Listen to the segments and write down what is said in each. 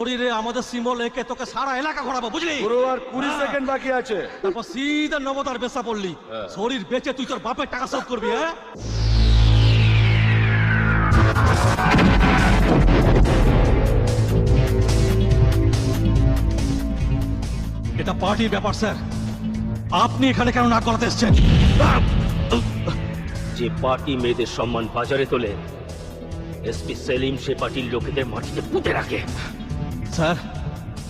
শরীরে আমাদের সিম্বল একে তোকে সারা এলাকা ঘোরাবো বুঝলি? পুরো আর কুড়ি সেকেন্ড বাকি আছে। তারপর সিধা নবতার বেসা পড়লি। শরীর বেচে তুই তোর বাপের টাকা শোধ করবি হ্যাঁ? এটা পার্টির ব্যাপার স্যার। আপনি এখানে কেন নাক গলাতে এসছেন? যে পার্টি মেয়েদের সম্মান বাজারে তোলে এসপি সেলিম সে পার্টির লোকেদের মাটিতে পুঁতে রাখে। স্যার।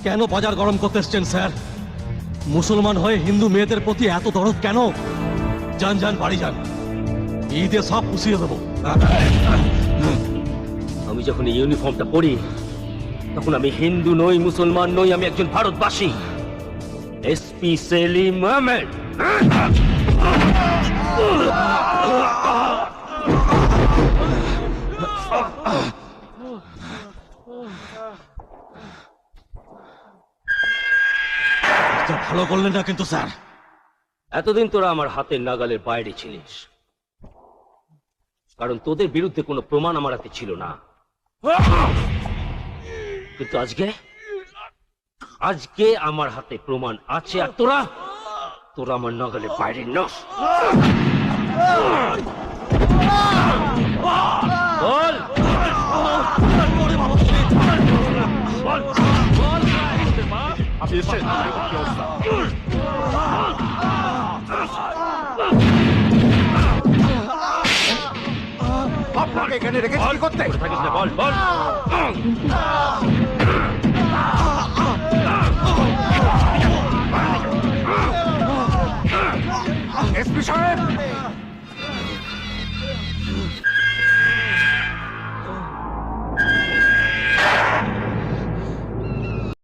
কেন বাজার গরম করতে এসছেন, স্যার? মুসলমান হয়ে হিন্দু মেয়েদের প্রতি এত দরদ কেন? যান যান, বাড়ি যান। ঈদে সব পুষিয়ে দেবো। আমি যখন ইউনিফর্মটা পরি, তখন আমি হিন্দু নই, মুসলমান নই, আমি একজন ভারতবাসী। এসপি সেলিম আহমেদ এটা ভালো করলেন না কিন্তু, স্যার। এতদিন তোরা আমার হাতের নাগালের বাইরে ছিলিস। কারণ তোদের বিরুদ্ধে কোনো প্রমাণ আমার হাতে ছিল না। কিন্তু আজকে? আজকে আমার হাতে প্রমাণ আছে, আর তোরা? তোরা আমার নাগালের বাইরে নস 이 셋, 일곱, 여섯. আপনাকে এখানে রেখে কি করতে থাকিস না বল বল এসপি সাহেব